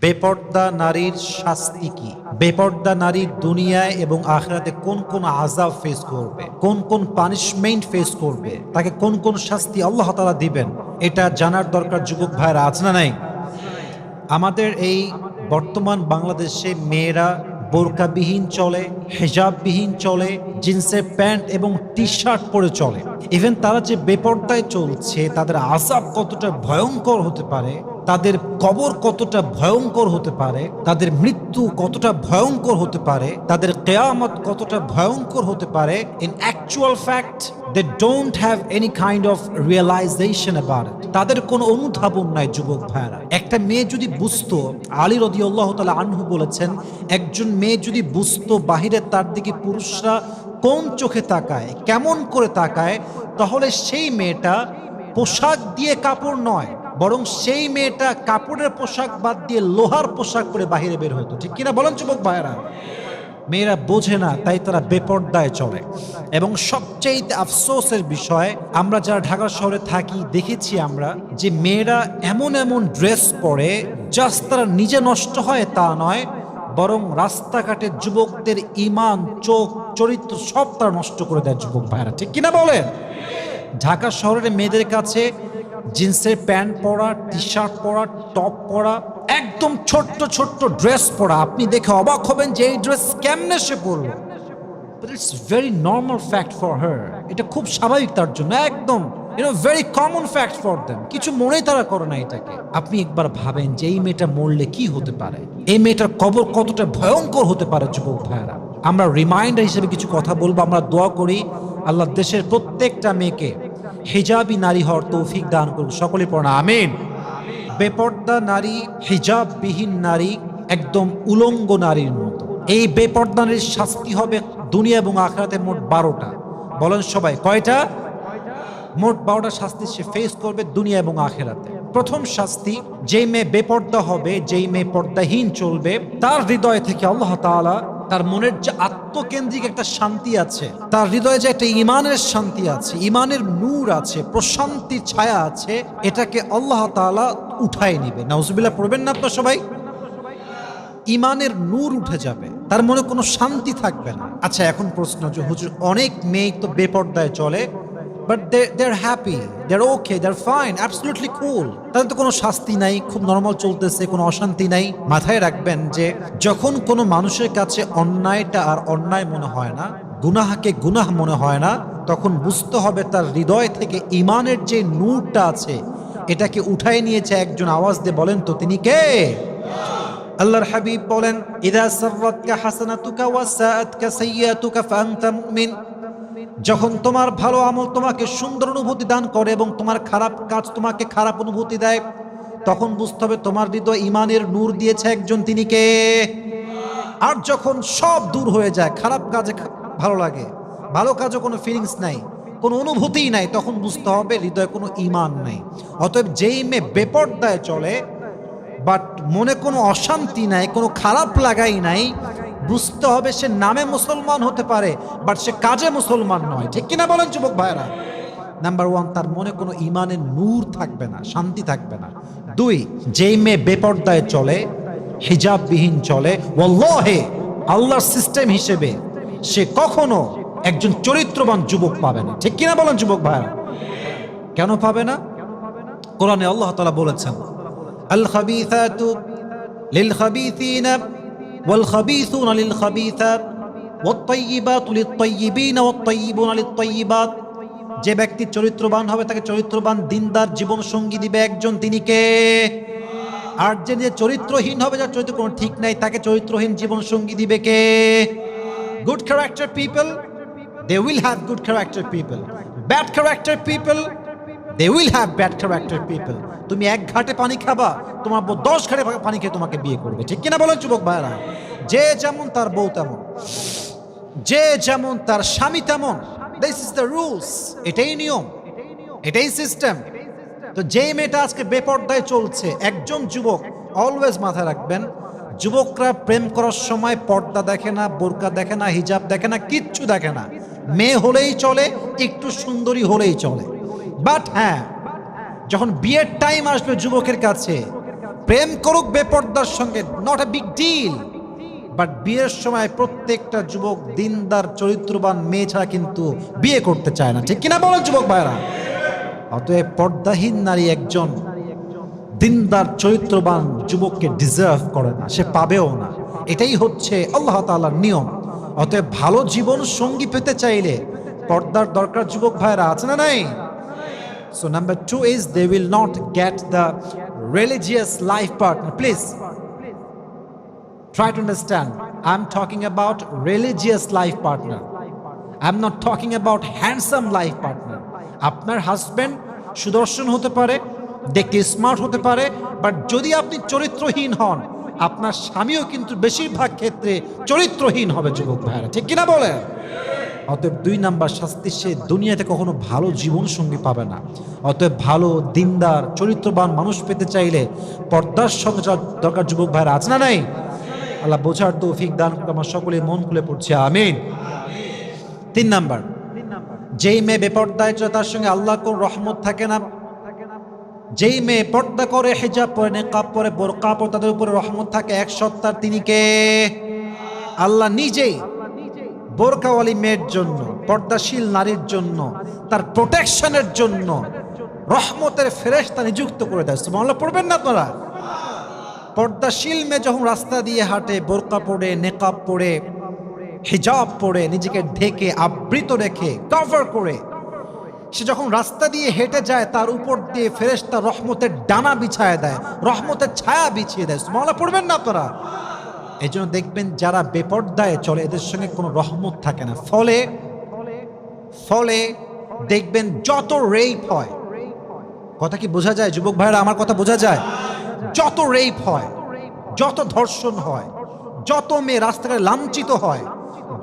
বেপর্দা নারীর শাস্তি কি? বেপর্দা নারী দুনিয়ায় এবং আখরাতে কোন কোন আজাব ফেস করবে? কোন কোন পানিশমেন্ট ফেস করবে? তাকে কোন কোন শাস্তি আল্লাহ তালা দিবেন? এটা জানার দরকার যুবক ভাইরা, আছে না নাই? আমাদের এই বর্তমান বাংলাদেশে মেয়েরা বোরকাবিহীন চলে, হেজাববিহীন চলে জিন্সের প্যান্ট এবং টি শার্ট পরে চলে। ইভেন তারা যে বেপর্দায় চলছে, তাদের আসাব কতটা ভয়ঙ্কর হতে পারে তাদের কবর কতটা ভয়ঙ্কর হতে পারে, তাদের মৃত্যু কতটা ভয়ঙ্কর হতে পারে, তাদের কেয়ামত কতটা ভয়ঙ্কর হতে পারে in actual fact they don't have any kind of realization about তাদের কোনো অনুধাবন নাই, যুবক ভাইরা একটা মেয়ে যদি বুঝতো, আলী রদি আল্লাহ তালা আনহু বলেছেন, একজন মেয়ে যদি বুঝতো বাহিরে তার দিকে পুরুষরা কোন চোখে তাকায়, কেমন করে তাকায়, তাহলে সেই মেয়েটা পোশাক দিয়ে কাপড় নয়। বরং সেই মেয়েটা কাপড়ের পোশাক বাদ দিয়ে লোহার পোশাক পরে বাহিরে বের হতো। ঠিক কিনা বলেন যুবক ভাইরা মেয়েরা বোঝে না, তাই তারা বেপর্দায় চলে। এবং সবচেয়ে আফসোসের বিষয়, আমরা যারা ঢাকা শহরে থাকি, দেখেছি আমরা যে মেয়েরা এমন এমন ড্রেস পরে জাস্ট তারা নিজে নষ্ট হয় তা নয়, বরং রাস্তাঘাটে যুবকদের ইমান চোখ, চরিত্র সব তারা নষ্ট করে দেয় যুবক ভাইরা ঠিক কিনা বলেন? ঢাকা শহরের মেয়েদের কাছে জিন্সের প্যান্ট পরা টি শার্ট পরা, টপ পরা, একদম ছোট্ট ছোট্ট ড্রেস পরা। আপনি দেখে অবাক হবেন যে এই ড্রেস কেমনে সে পরলো। It's very normal fact for her এটা খুব স্বাভাবিক তার জন্য। একদম you know very common fact for them কিছু মনেই তারা করে না এটাকে। আপনি একবার ভাবেন যে এই মেয়েটা মরলে কি হতে পারে? এই মেয়েটার কবর কতটা ভয়ঙ্কর হতে পারে, যুবক ভাইয়েরা? আমরা রিমাইন্ডার হিসেবে কিছু কথা বলব, আমরা দোয়া করি আল্লাহ দেশের প্রত্যেকটা মেয়েকে হিজাবি নারী হওয়ার তৌফিক দান করুক সকলে পড়া আমিন। বেপর্দা নারী হিজাববিহীন নারী একদম উলঙ্গ নারীর মতো। এই বেপর্দা নারীর শাস্তি হবে দুনিয়া এবং আখরাতে মোট বারোটা। বলেন সবাই কয়টা? মোট বারোটা শাস্তি সে ফেস করবে দুনিয়া এবং আখেরাতে। প্রথম শাস্তি যেই মেয়ে বেপর্দা হবে যেই মেয়ে পর্দাহীন চলবে তার হৃদয় থেকে আল্লাহ তাআলা তার মনের যে আত্মকেন্দ্রিক একটা শান্তি আছে, তার হৃদয়ে যে একটা ইমানের শান্তি আছে, ইমানের নূর আছে প্রশান্তি ছায়া আছে, এটাকে আল্লাহ তালা উঠায় নিবে। নাউজবিল্লা পড়বেন না আপনার সবাই? ইমানের নূর উঠে যাবে, তার মনে কোনো শান্তি থাকবে না। আচ্ছা এখন প্রশ্ন যে, হুজুর, অনেক মেয়ে তো বেপর্দায় চলে but they they are happy they are okay they are fine absolutely cool তাদের তো কোনো শাস্তি নাই, খুব নর্মাল চলতেছে, কোনো অশান্তি নাই। মাথায় রাখবেন যে যখন কোনো মানুষের কাছে অন্যায়টা আর অন্যায় মনে হয় না, গুনাহাকে গুনাহ মনে হয় না, তখন বুঝতে হবে তার হৃদয় থেকে ইমানের যে নূরটা আছে, এটাকে উঠাই নিয়েছে একজন আওয়াজ দিয়ে বলেন তো, তিনি কে? আল্লাহর হাবিব বলেন, ইদা সাররাতকা হাসানাতুকা ওয়া সাআতকা সাইয়্যাতুকা ফাআনতা মুমিন। যখন তোমার ভালো আমল তোমাকে সুন্দর অনুভূতি দান করে এবং তোমার খারাপ কাজ তোমাকে খারাপ অনুভূতি দেয়, তখন বুঝতে হবে তোমার হৃদয় ইমানের নূর দিয়েছে একজন তিনি কে? আর যখন সব দূর হয়ে যায়, খারাপ কাজে ভালো লাগে, ভালো কাজে কোনো ফিলিংস নাই, কোনো অনুভূতিই নাই, তখন বুঝতে হবে হৃদয়ে কোনো ইমান নাই। অতএব যেই মেয়ে বেপর্দায় চলে বাট মনে কোনো অশান্তি নাই, কোনো খারাপ লাগাই নাই বুঝতে হবে সে নামে মুসলমান হতে পারে বাট সে কাজে মুসলমান নয়। ঠিক কিনা বলেন যুবক ভাইরা নাম্বার ওয়ান তার মনে কোনো ইমানের নূর থাকবে না, শান্তি থাকবে না। দুই, যেই মেয়ে বেপর্দায় চলে, হিজাববিহীন চলে, ওয়াল্লাহে, আল্লাহর সিস্টেম হিসেবে সে কখনো একজন চরিত্রবান যুবক পাবে না। ঠিক কিনা বলেন যুবক ভাইরা কেন পাবে না? কোরআনে আল্লাহ তালা বলেছেন আল খাবিসাতু লিল লিল খাবিসাত ওয়াত-তাইয়িবাতু লিত-তাইয়িবিনা ওয়াত-তাইয়িবুনা লিত-তাইয়িবাত যে ব্যক্তি চরিত্রবান হবে, তাকে চরিত্রবান দিনদার জীবন সঙ্গী দিবে একজন, তিনি কে? আর যে যে চরিত্রহীন হবে, যার চরিত্র কোনো ঠিক নাই, তাকে চরিত্রহীন জীবন সঙ্গী দিবে কে? Good character people they will have good character people bad character people they will have bad character people তুমি এক ঘাটে পানি খাবা, তোমার বউ দশ ঘাটে পানি খেয়ে তোমাকে বিয়ে করবে। ঠিক কিনা বলেন যুবক ভাইরা যে যেমন তার বউ তেমন। যে যেমন তার স্বামী তেমন। দিস ইজ দ্য রুলস এটাই নিয়ম। এটাই সিস্টেম তো যেই মেয়েটা আজকে বেপর্দায় চলছে, একজন যুবক অলওয়েজ মাথায় রাখবেন, যুবকরা প্রেম করার সময় পর্দা দেখে না, বোরকা দেখে না, হিজাব দেখে না, কিচ্ছু দেখে না। মেয়ে হলেই চলে, একটু সুন্দরী হলেই চলে। বাট হ্যাঁ যখন বিয়ের টাইম আসবে যুবকের কাছে, প্রেম করুক বেপর্দার সঙ্গে not a big deal but বিয়ের সময় প্রত্যেকটা যুবক দিনদার, চরিত্রবান মেয়ে ছাড়া কিন্তু বিয়ে করতে চায় না। ঠিক কিনা বলো যুবক ভাইরা অতএব পর্দাহীন নারী একজন দিনদার, চরিত্রবান যুবককে ডিজার্ভ করে না, সে পাবেও না। এটাই হচ্ছে আল্লাহ তাআলার নিয়ম। অতএব ভালো জীবন সঙ্গী পেতে চাইলে পর্দার দরকার যুবক ভাইরা আছে না নাই? So number two is they will not get the religious life partner. Please try to understand. I'm talking about religious life partner. I'm not talking about handsome life partner. আপনার হাজবেন্ড সুদর্শন হতে পারে দেখতে স্মার্ট হতে পারে but যদি আপনি চরিত্রহীন হন আপনার স্বামীও কিন্তু বেশিরভাগ ক্ষেত্রে চরিত্রহীন হবে যুবক ভাইরা ঠিক কিনা বলেন অতএব দুই নাম্বার শাস্তি, সে দুনিয়াতে কখনো ভালো জীবন সঙ্গী পাবে না। অতএব ভালো, দিনদার, চরিত্রবান মানুষ পেতে চাইলে পর্দার সঙ্গে দরকার, যুবক ভাইরা, আছে না নাই? আল্লাহ বোঝার তৌফিক দান করে আমার সকলে মন খুলে পড়ছে, আমিন। তিন নাম্বার, যেই মেয়ে বেপর্দায় তার সঙ্গে আল্লাহ কোন রহমত থাকে না? যেই মেয়ে পর্দা করে, হেজাব পরে, নেকাব পরে, বোরকা পরে, তাদের উপরে রহমত থাকে, এক সত্তার তিনি কে? আল্লাহ নিজেই বোরকাওয়ালি মেয়ের জন্য, পর্দাশীল নারীর জন্য, তার প্রোটেকশনের জন্য রহমতের ফেরেশতা নিযুক্ত করে দেয়। সুবহানাল্লাহ, পড়বেন না আপনারা? পর্দাশীল মেয়ে যখন রাস্তা দিয়ে হাঁটে, বোরকা পরে, নেকাব পরে, হিজাব পরে, নিজেকে ঢেকে, আবৃত রেখে কভার করে, সে যখন রাস্তা দিয়ে হেঁটে যায়, তার উপর দিয়ে ফেরেশতা রহমতের ডানা বিছায় দেয়, রহমতের ছায়া বিছিয়ে দেয়। সুবহানাল্লাহ, পড়বেন না আপনারা? এই জন্য দেখবেন যারা বেপর্দায় চলে, এদের সঙ্গে কোনো রহমত থাকে না। ফলে ফলে দেখবেন যত রেপ হয়, কথা কি বোঝা যায়? যুবক ভাইরা আমার কথা বোঝা যায়? যত রেপ হয়, যত ধর্ষণ হয়, যত মেয়ে রাস্তাঘাটে লাঞ্ছিত হয়,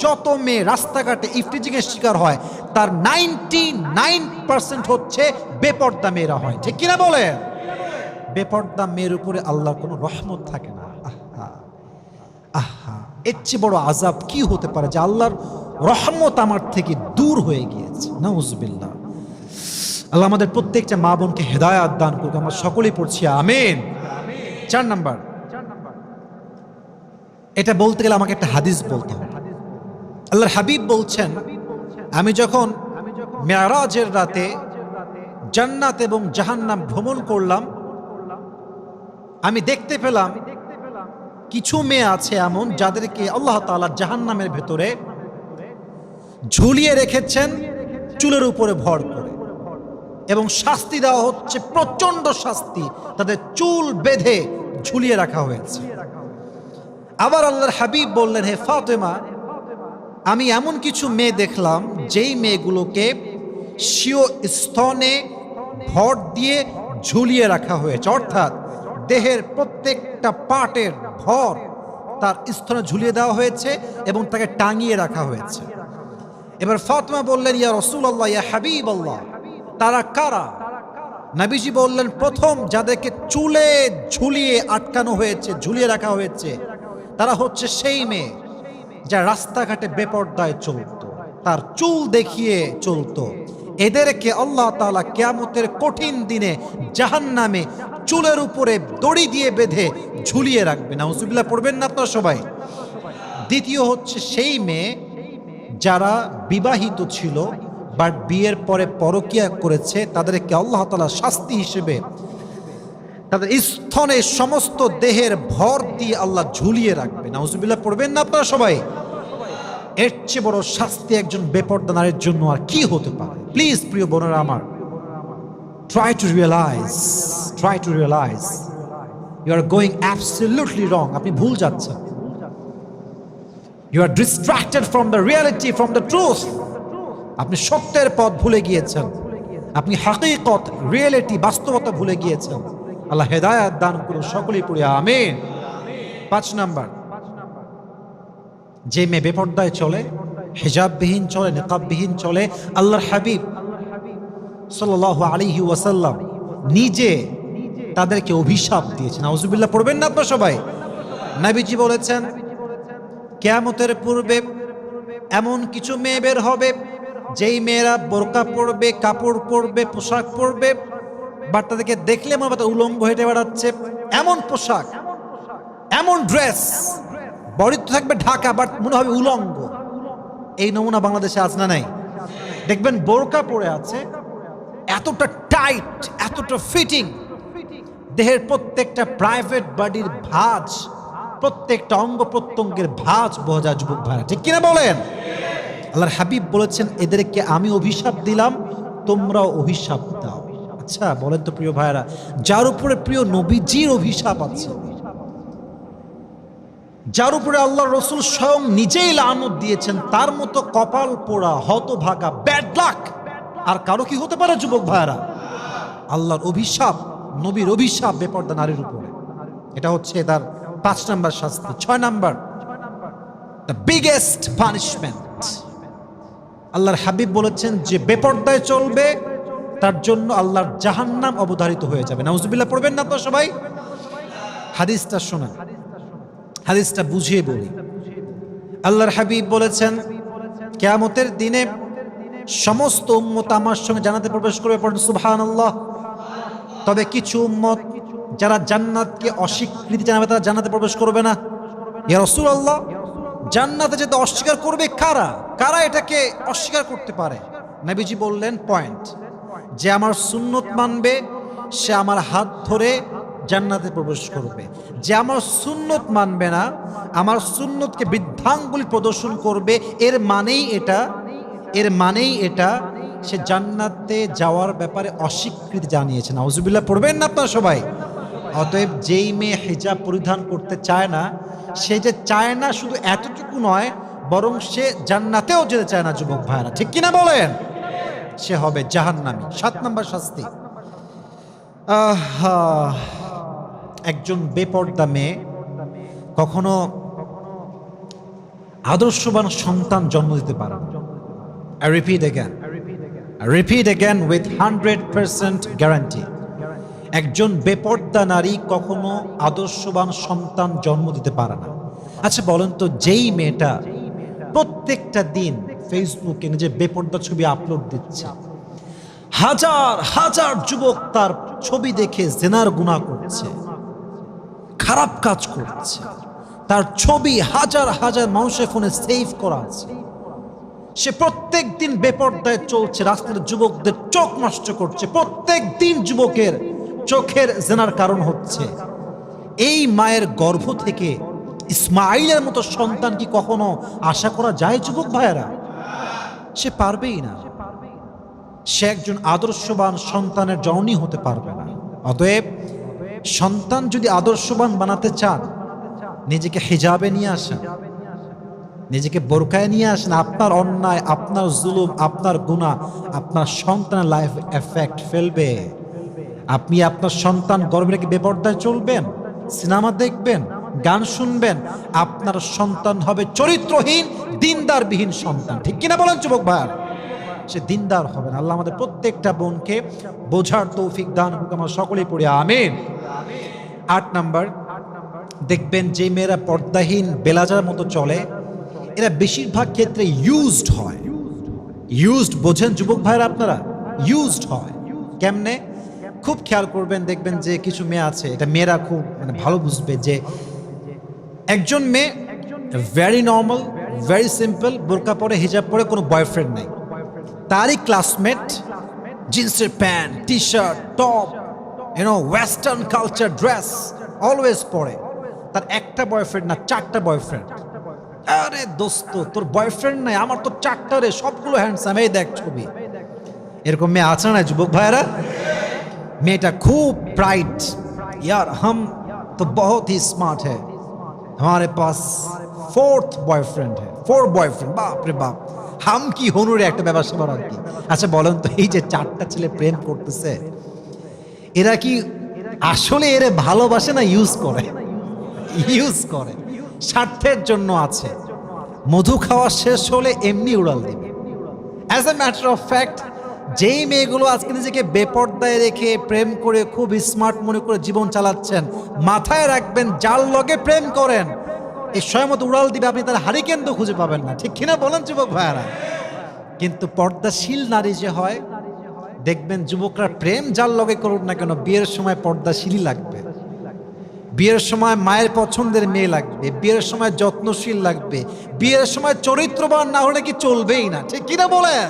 যত মেয়ে রাস্তাঘাটে ইফটিজিং এর শিকার হয়, তার নাইনটি নাইন পার্সেন্ট হচ্ছে বেপর্দা মেয়েরা হয়। ঠিক কিনা বলে বেপর্দা মেয়ের উপরে আল্লাহর কোনো রহমত থাকে না। আহা, এর চেয়ে বড় আজাব কি হতে পারে যে আল্লাহর রহমত আমার থেকে দূর হয়ে গিয়েছে? নাউজবিল্লাহ। আল্লাহ আমাদের প্রত্যেকটা মা বোনকে হেদায়াত দান করুক, আমরা সকলেই পড়ছি, আমেন। চার নাম্বার। এটা বলতে গেলে আমাকে একটা হাদিস বলতে হবে। আল্লাহর হাবিব বলছেন, আমি যখন মেয়ারাজের রাতে জান্নাত এবং জাহান্নাম ভ্রমণ করলাম, আমি দেখতে পেলাম কিছু মেয়ে আছে এমন যাদেরকে আল্লাহ তাআলা জাহান্নামের ভেতরে ঝুলিয়ে রেখেছেন, চুলের উপরে ভর করে। এবং শাস্তি দেওয়া হচ্ছে প্রচণ্ড শাস্তি তাদের চুল বেঁধে ঝুলিয়ে রাখা হয়েছে। আবার আল্লাহর হাবিব বললেন, হে ফাতেমা, আমি এমন কিছু মেয়ে দেখলাম, যেই মেয়েগুলোকে স্বীয় স্তনে ভর দিয়ে ঝুলিয়ে রাখা হয়েছে। অর্থাৎ দেহের প্রত্যেকটা পার্টের ভর তার স্তনে ঝুলিয়ে দেওয়া হয়েছে এবং তাকে টাঙিয়ে রাখা হয়েছে। এবার ফাতমা বললেন, ইয়া রসুল আল্লাহ ইয়া হাবিব আল্লাহ তারা কারা? নাবিজি বললেন, প্রথম যাদেরকে চুলে ঝুলিয়ে আটকানো হয়েছে, ঝুলিয়ে রাখা হয়েছে, তারা হচ্ছে সেই মেয়ে যা রাস্তাঘাটে বেপর্দায় চলত, তার চুল দেখিয়ে চলতো। এদেরকে আল্লাহ তালা কেয়ামতের কঠিন দিনে জাহান নামে চুলের উপরে দড়ি দিয়ে বেঁধে ঝুলিয়ে রাখবে না হুসুবিল্লাহ পড়বেন না আপনারা সবাই? দ্বিতীয় হচ্ছে সেই মেয়ে যারা বিবাহিত ছিল বাট বিয়ের পরে পরকিয়া করেছে, তাদেরকে আল্লাহ তালা শাস্তি হিসেবে তাদের স্থনে সমস্ত দেহের ভর দিয়ে আল্লাহ ঝুলিয়ে রাখবে নাউজুবিল্লাহ, পড়বেন না আপনারা সবাই? এর চেয়ে বড় শাস্তি একজন বেপর্দা নারীর জন্য আর কি হতে পারে? প্লিজ প্রিয় বোনেরা আমার try to realize try to realize you are going absolutely wrong আপনি ভুল যাচ্ছেন। You are distracted from the reality from the truth আপনি সত্যের পথ ভুলে গিয়েছেন। আপনি হাকিকত রিয়েলিটি বাস্তবতা ভুলে গিয়েছেন। আল্লাহ হেদায়াত দান করুন সকলেই পড়ে, আমিন। পাঁচ নাম্বার যে মেয়ে বেপর্দায় চলে, হেজাববিহীন চলে, নেকাববিহীন চলে, আল্লাহর হাবিব সাল্লাহ আলিহি ওয়াসাল্লাম নিজে তাদেরকে অভিশাপ দিয়েছেন। আউজুবিল্লাহ পড়বেন না আপনার সবাই? নাবিজি বলেছেন, কেয়ামতের পূর্বে এমন কিছু মেয়ে বের হবে, যেই মেয়েরা বোরকা পরবে, কাপড় পরবে, পোশাক পরবে, বাট তাদেরকে দেখলে মনে উলঙ্গ হেঁটে বেড়াচ্ছে। এমন পোশাক, এমন ড্রেস বডি তো থাকবে ঢাকা, বাট মনে হবে উলঙ্গ। এই নমুনা বাংলাদেশে আজ না নাই। দেখবেন বোরকা পরে আছে, এতটা টাইট এতটা ফিটিং দেহের প্রত্যেকটা প্রাইভেট বডির ভাঁজ, প্রত্যেকটা অঙ্গ প্রত্যঙ্গের ভাঁজ বোঝা যুবক ভাইরা। ঠিক কিনা বলেন? আল্লাহর হাবিব বলেছেন, এদেরকে আমি অভিশাপ দিলাম, তোমরাও অভিশাপ দাও। আচ্ছা বলেন তো প্রিয় ভাইরা, যার উপরে প্রিয় নবীজির অভিশাপ আছে। যার উপরে আল্লাহ রসুল স্বয়ং নিজেই লানত দিয়েছেন, তার মতো কপাল পোড়া, হতভাগা ব্যাড লাক আর কারও কি হতে পারে, যুবক ভাইরা আল্লাহর অভিশাপ, নবীর অভিশাপ বেপর্দা নারীর উপরে। এটা হচ্ছে তার পাঁচ নাম্বার শাস্তি। ছয় নাম্বার দ্য বিগেস্ট পানিশমেন্ট আল্লাহর হাবিব বলেছেন, যে বেপর্দায় চলবে, তার জন্য আল্লাহর জাহান্নাম অবধারিত হয়ে যাবে। নাউজুবিল্লাহ, পড়বেন না তো সবাই? হাদিসটা শোনা হাদিসটা বুঝিয়ে বলি। আল্লাহর হাবিব বলেছেন, কেয়ামতের দিনে সমস্ত উম্মত আমার সঙ্গে জানাতে প্রবেশ করবে পড়েন সুবহান আল্লাহ তবে কিছু উম্মত যারা জান্নাতকে অস্বীকৃতি জানাবে তারা জান্নাতে প্রবেশ করবে না। ইয়া রসুল আল্লাহ জান্নাতে যেতে অস্বীকার করবে কারা? কারা এটাকে অস্বীকার করতে পারে? নবীজি বললেন পয়েন্ট যে আমার সুন্নত মানবে, সে আমার হাত ধরে জান্নাতে প্রবেশ করবে। যে আমার সুন্নত মানবে না আমার সুন্নতকে বৃদ্ধাঙ্গুলি প্রদর্শন করবে এর মানেই এটা এর মানেই এটা সে জান্নাতে যাওয়ার ব্যাপারে অস্বীকৃতি জানিয়েছে। নাউজুবিল্লাহ পড়বেন না আপনারা সবাই? অতএব যেই মেয়ে হিজাব পরিধান করতে চায় না সে যে চায় না শুধু এতটুকু নয় বরং সে জান্নাতেও যেতে চায় না যুবক ভাইরা ঠিক কিনা বলেন? সে হবে জাহান্নামি। সাত নম্বর শাস্তি। আহা, একজন বেপর্দা মেয়ে, কখনো আদর্শবান সন্তান জন্ম দিতে পারে I repeat again. I repeat again with 100% guarantee. একজন বেপর্দা নারী কখনো আদর্শবান সন্তান জন্ম দিতে পারে না আচ্ছা বলেন তো, যেই মেয়েটা প্রত্যেকটা দিন ফেসবুকে নিজের বেপর্দা ছবি আপলোড দিচ্ছে হাজার হাজার যুবক তার ছবি দেখে জেনার গুণা করছে খারাপ কাজ করছে। তার ছবি হাজার হাজার মানুষের ফোনে সেভ করা আছে। সে প্রত্যেক দিন বেপর্দায় চলছে, রাস্তার যুবকদের চোখ নষ্ট করছে। প্রত্যেক দিন যুবকের চোখের জেনার কারণ হচ্ছে, এই মায়ের গর্ভ থেকে ইসমাইলের মতো সন্তান কি কখনো আশা করা যায় যুবক ভাইয়েরা? সে পারবেই না। সে একজন আদর্শবান সন্তানের জননী হতে পারবে না। অতএব সন্তান যদি আদর্শবান বানাতে চান, নিজেকে হেজাবে নিয়ে আসেন, নিজেকে বোরকায় নিয়ে আসেন, আপনার অন্যায়, আপনার জুলুম, আপনার গুণা আপনার সন্তানের লাইফ এফেক্ট ফেলবে। আপনি আপনার সন্তান গর্বে রেখে বেপর্দায় চলবেন, সিনেমা দেখবেন, গান শুনবেন, আপনার সন্তান হবে চরিত্রহীন, দিনদারবিহীন সন্তান। ঠিক কিনা বলেন যুবক ভাই সে দিনদার হবেন। আল্লাহ আমাদের প্রত্যেকটা বোনকে বোঝার তৌফিক দান আমরা সকলেই পড়ি, আমিন। আট নাম্বার, দেখবেন যে মেয়েরা পর্দাহীন, বেলাজার মতো চলে, এরা বেশিরভাগ ক্ষেত্রে ইউজড হয়। ইউজড বোঝেন যুবক ভাইরা আপনারা? ইউজড হয়। কেমনে? খুব খেয়াল করবেন, দেখবেন যে কিছু মেয়ে আছে, এটা মেয়েরা খুব মানে ভালো বুঝবে যে একজন মেয়ে ভেরি নর্মাল ভেরি সিম্পল বোরকা পরে, হিজাব পরে কোনো বয়ফ্রেন্ড নেই। তারই ক্লাসমেট জিন্সের pant T shirt top you know western culture dress always পরে তার একটা বয়ফ্রেন্ড না চারটা বয়ফ্রেন্ড আরে দোস্ত তোর বয়ফ্রেন্ড নাই আমার তো চারটা রে সবগুলো হ্যান্ডসাম এই দেখ ছবি এরকম মেয়ে আছে না যুবক ভাইরা মেয়েটা খুব ব্রাইট यार हम तो बहुत ही स्मार्ट है हमारे पास फोर्थ बॉयफ्रेंड है फोर बॉयफ्रेंड बाप रे बाप হাম কি হনুরে একটা ব্যবসা আর কি আচ্ছা বলেন তো, এই যে চারটা ছেলে প্রেম করতেছে, এরা কি আসলে এরে ভালোবাসে না ইউজ করে? ইউজ করে। স্বার্থের জন্য আছে। মধু খাওয়া শেষ হলে এমনি উড়াল দিবে। As a matter of fact যেই মেয়েগুলো আজকে নিজেকে বেপর্দায় রেখে প্রেম করে, খুব স্মার্ট মনে করে জীবন চালাচ্ছেন, মাথায় রাখবেন, যার লগে প্রেম করেন এই সময় মতো উড়াল দিবে, আপনি তার হারিকেন তো খুঁজে পাবেন না। ঠিক কিনা বলেন যুবক ভাইয়ারা? কিন্তু পর্দাশীল নারী যে হয়, দেখবেন যুবকরা প্রেম যার লগে করুক না কেন, বিয়ের সময় পর্দাশীলই লাগবে। বিয়ের সময় মায়ের পছন্দের মেয়ে লাগবে, বিয়ের সময় যত্নশীল লাগবে, বিয়ের সময় চরিত্রবান না হলে কি চলবেই না? ঠিক কিনা বলেন?